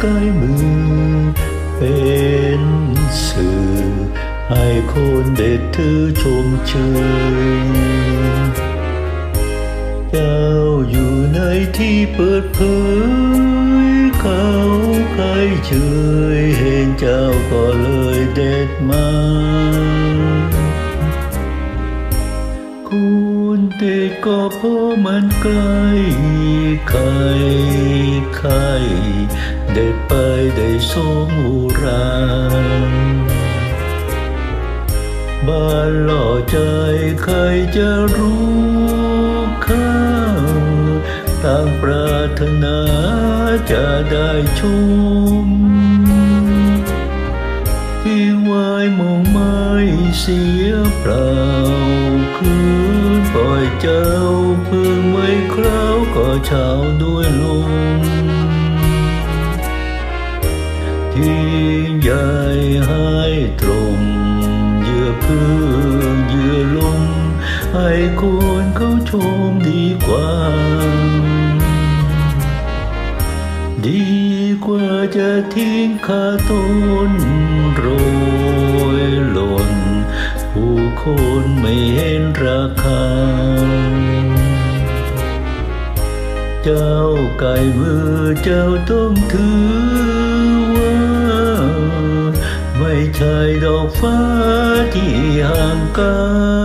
ใกล้มือ เป็นสื่อให้คนเด็ดเธอชมเชยเจ้าอยู่ในที่เปิดเผย เขาใครเชยเห็นเจ้าก็เลยเด็ดมาคุณเด็กก็เพราะมันใกล้ใคร สมอุราบ้านหล่อใจใครจะรู้ข้าต่างปรารถนาจะได้ชมที่วายมองไม่เสียเปล่า คืนปล่อยเจ้าเพิ่งไม่คราวก็เช้าด้วยลม ทิ้งใหญ่ให้ตรงเยื่อพึ่งเยื่อลมให้คนเขาชมดีกว่า ดีกว่าจะทิ้งคาต้นโรยหล่น ผู้คนไม่เห็นราคา เจ้าไก่มือเจ้าต้องถือ ฟ้าที่ห่างไกล